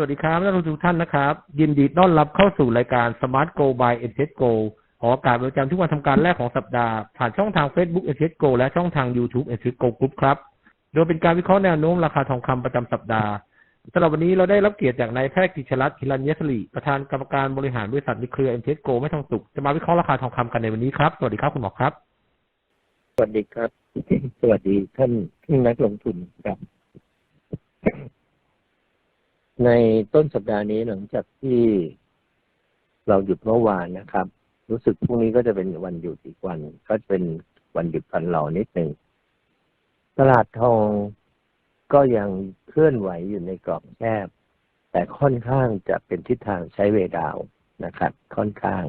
สวัสดีครับนักลงทุนทุกท่านนะครับ ยินดีต้อนรับเข้าสู่รายการ Smart Go by e t Go ออกอากาศประจำทุกวันทำการแรกของสัปดาห์ ผ่านช่องทาง Facebook e t Go และช่องทาง YouTube e t Go Group ครับ โดยเป็นการวิเคราะห์แนวโน้มราคาทองคำประจำสัปดาห์สำหรับวันนี้เราได้รับเกียรติจากนายแพทย์กิจรัตน์ฮิรัญยศรีประธานกรรมการบริหารบริษัทนิเครือเอ็นเทสโกไม่ทองสุกจะมาวิเคราะห์ราคาทองคำกันในวันนี้ครับ สวัสดีครับคุณหมอครับ สวัสดีครับ สวัสดีท่านนักลงทุนครับ ในต้นสัปดาห์นี้หลังจากที่เราหยุดเมื่อวานนะครับ รู้สึกพรุ่งนี้ก็จะเป็นวันหยุดอีกวัน ก็จะเป็นวันหยุดพันเหล่านิดหนึ่งตลาดทองก็ยังเคลื่อนไหวอยู่ในกรอบแคบ แต่ค่อนข้างจะเป็นทิศทางใช้เวดาวนะครับ ค่อนข้าง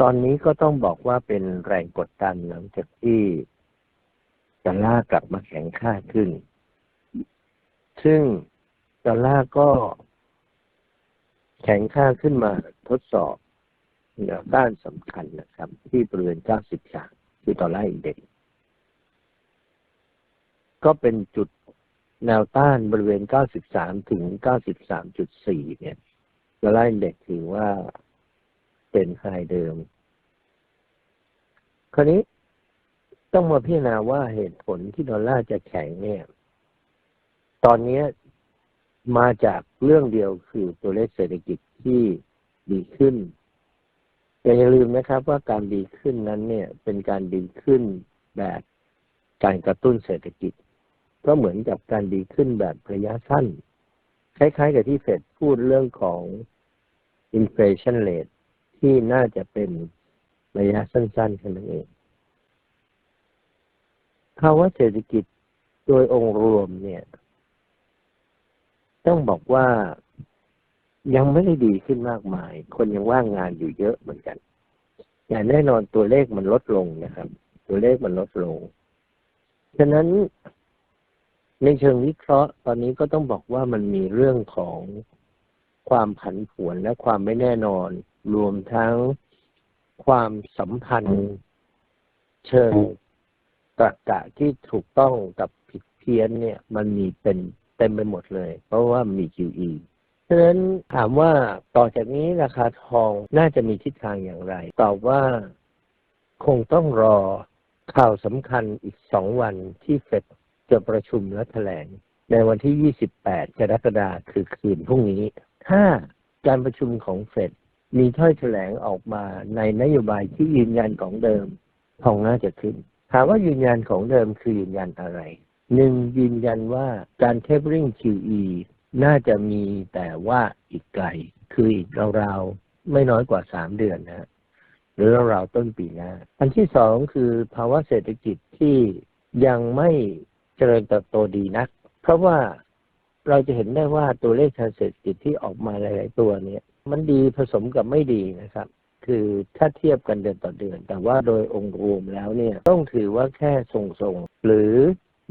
ตอนนี้ก็ต้องบอกว่าเป็นแรงกดดันหลังจากที่ดอลลาร์กลับมาแข็งค่าขึ้น ซึ่ง ดอลลาร์ก็แข็งค่าขึ้นมาทดสอบแนวต้านสำคัญนะครับ ที่บริเวณ93คือดอลลาร์อินเด็กก็เป็นจุดแนวต้านบริเวณ 93 ถึง 93.4 เนี่ยดอลลาร์อินเด็กถือว่าเป็นไฮเดิม คราวนี้ต้องมาพิจารณาว่าเหตุผลที่ดอลลาร์จะแข็งเนี่ย ตอนนี้ มาจากเรื่องเดียวคือตัวเลขเศรษฐกิจที่ดีขึ้นแต่อย่าลืมนะครับว่าการดีขึ้นนั้นเนี่ย เป็นการดีขึ้นแบบการกระตุ้นเศรษฐกิจ ก็เหมือนกับการดีขึ้นแบบระยะสั้น คล้ายๆ กับที่เฟดพูดเรื่องของ inflation rate ที่น่าจะเป็นระยะสั้นๆแค่นั้นเองภาวะเศรษฐกิจโดยองค์รวมเนี่ย ต้องบอกว่ายังไม่ได้ดีขึ้นมากมาย คนยังว่างงานอยู่เยอะเหมือนกันอย่างแน่นอนตัวเลขมันลดลงนะครับ ตัวเลขมันลดลง ฉะนั้นในเชิงวิเคราะห์ ตอนนี้ก็ต้องบอกว่ามันมีเรื่องของความผันผวนและความไม่แน่นอน รวมทั้งความสัมพันธ์ เชิงตรรกะที่ถูกต้องกับผิดเพี้ยนเนี่ย มันมีเป็น เต็มไปหมดเลย เพราะว่ามี QE ฉะนั้นถามว่าต่อจากนี้ราคาทองน่าจะมีทิศทางอย่างไร ตอบว่าคงต้องรอข่าวสำคัญอีกสองวันที่เฟดจะประชุมและแถลง ในวันที่ 28 กรกฎาคมคือคืนพรุ่งนี้ ถ้าการประชุมของเฟดมีถ้อยแถลงออกมาในนโยบายที่ยืนยันของเดิมทองน่าจะขึ้น ถามว่ายืนยันของเดิมคือยืนยันอะไร หนึ่งยืนยันว่าการ tapering QE น่าจะมีแต่ว่าอีกไกล คืออีกราวๆ ไม่น้อยกว่าสามเดือนนะหรือราวๆต้นปีหน้า อันที่สองคือภาวะเศรษฐกิจที่ยังไม่เจริญเติบโตดีนัก เพราะว่าเราจะเห็นได้ว่าตัวเลขทางเศรษฐกิจที่ออกมาหลาย ๆ ตัวเนี่ย มันดีผสมกับไม่ดีนะครับ คือถ้าเทียบกันเดือนต่อเดือน แต่ว่าโดยองค์รวมแล้วเนี่ยต้องถือว่าแค่ทรงๆหรือ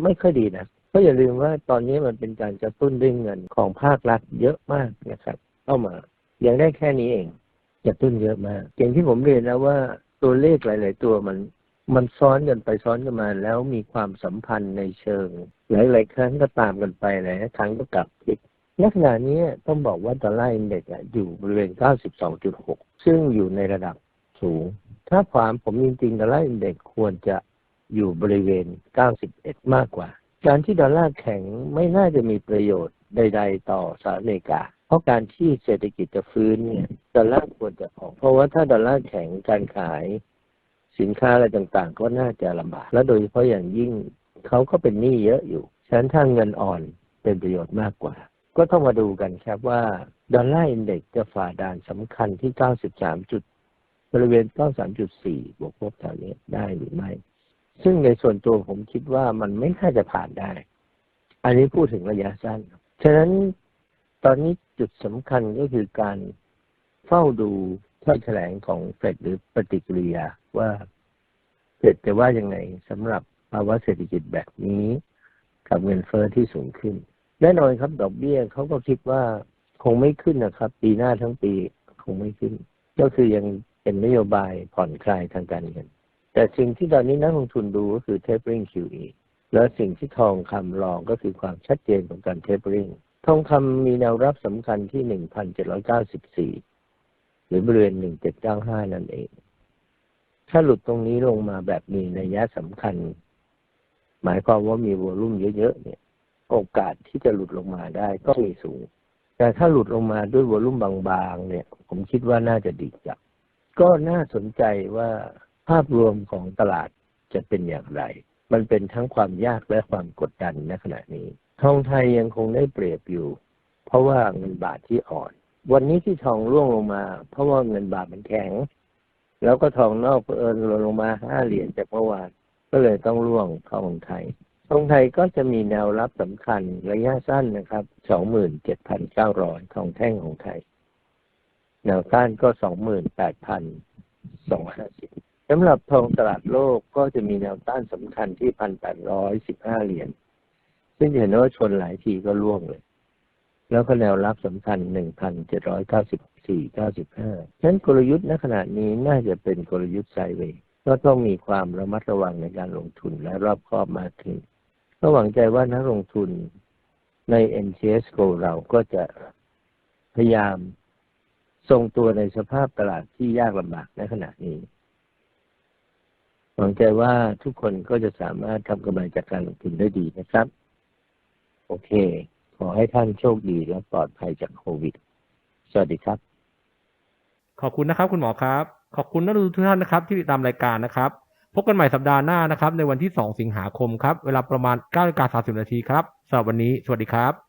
ไม่ค่อยดีนะเพราะอย่าลืมว่าตอนนี้มันเป็นการกระตุ้นด้วยเงินของภาครัฐเยอะมากนะครับเข้ามายังได้แค่นี้เองกระตุ้นเยอะมากอย่างที่ผมเรียนแล้วว่าตัวเลขหลาย ๆ ตัวมันมันซ้อนกันไปซ้อนกันมา แล้วมีความสัมพันธ์ในเชิง หลาย ๆ ครั้งก็ตามกันไปหลายครั้งก็กลับพลิกลักษณะนี้ต้องบอกว่าดอลลาร์อินเด็กซ์อยู่บริเวณ 92.6 ซึ่งอยู่ในระดับสูง ถ้าความผมจริงๆดอลลาร์อินเด็กซ์ควรจะ อยู่บริเวณ 91 มากกว่า การที่ดอลลาร์แข็งไม่น่าจะมีประโยชน์ใด ๆ ต่อสหรัฐอเมริกา เพราะการที่เศรษฐกิจจะฟื้นเนี่ยดอลลาร์ควรจะออก เพราะว่าถ้าดอลลาร์แข็งการขายสินค้าอะไรต่างๆ ก็น่าจะลำบาก และโดยเฉพาะอย่างยิ่งเขาก็เป็นหนี้เยอะอยู่ ฉะนั้นถ้าเงินอ่อนเป็นประโยชน์มากกว่า ก็ต้องมาดูกันครับว่าดอลลาร์อินเด็กซ์จะฝ่าด่านสำคัญที่ 93 จุด บริเวณ 93.4 บวกลบแถวนี้ได้หรือไม่ ซึ่งในส่วนตัวผมคิดว่ามันไม่น่าจะผ่านได้ อันนี้พูดถึงระยะสั้น ฉะนั้นตอนนี้จุดสำคัญก็คือการเฝ้าดูถ้อยแถลงของเฟดหรือปฏิกิริยาว่าเฟดจะว่ายังไงสำหรับภาวะเศรษฐกิจแบบนี้ กับเงินเฟอ้อที่สูงขึ้น แน่นอนครับดอกเบี้ยเขาก็คิดว่าคงไม่ขึ้นนะครับ ปีหน้าทั้งปีคงไม่ขึ้น ก็คือยังเป็นนโยบายผ่อนคลายทางการเงิน แต่สิ่งที่ตอนนี้นักลงทุนดูก็คือ tapering QE แล้วสิ่งที่ทองคำรองก็คือความชัดเจนของการ tapering ทองคำมีแนวรับสำคัญที่หนึ่งพันเจ็ดร้อยเก้าสิบสี่หรือบริเวณหนึ่งเจ็ดเก้าห้านั่นเอง ถ้าหลุดตรงนี้ลงมาแบบมีนัยยะสำคัญ หมายความว่ามีวอลุ่มเยอะๆเนี่ย โอกาสที่จะหลุดลงมาได้ก็มีสูง แต่ถ้าหลุดลงมาด้วยวอลุ่มบางๆ เนี่ย ผมคิดว่าน่าจะดีจับ ก็น่าสนใจว่า ภาพรวมของตลาดจะเป็นอย่างไร มันเป็นทั้งความยากและความกดดันในขณะนี้ทองไทยยังคงได้เปรียบอยู่ เพราะว่าเงินบาทที่อ่อน วันนี้ที่ทองร่วงลงมา เพราะว่าเงินบาทมันแข็ง แล้วก็ทองนอกเอิญหล่นลงมาห้าเหรียญจากเมื่อวานก็เลยต้องร่วงทองไทยทองไทยก็จะมีแนวรับสำคัญระยะสั้นนะครับ27,900ทองแท่งของไทย แนวต้านก็28,250สองห้าสิบ สำหรับทองตลาดโลกก็จะมีแนวต้านสำคัญที่1,815เหรียญ ซึ่งเห็นว่าชนหลายทีก็ล่วงเลย แล้วก็แนวรับสำคัญ1,794 95ฉะนั้นกลยุทธ์ณขณะนี้น่าจะเป็นกลยุทธ์ไซเวย์ก็ต้องมีความระมัดระวังในการลงทุนและรอบคอบมากขึ้นก็หวังใจว่านักลงทุนใน NCS Go เราก็จะพยายามทรงตัวในสภาพตลาดที่ยากลำบากในขณะนี้ หวังใจว่าทุกคนก็จะสามารถทำกำไรจากการลงทุนได้ดีนะครับ โอเค ขอให้ท่านโชคดีและปลอดภัยจากโควิด สวัสดีครับ ขอบคุณนะครับคุณหมอครับ ขอบคุณนักลงทุนทุกท่านนะครับ ที่ติดตามรายการนะครับ พบกันใหม่สัปดาห์หน้านะครับ ในวันที่ 2 สิงหาคมครับ เวลาประมาณ9นาฬิกา30นาทีครับสำหรับวันนี้ สวัสดีครับ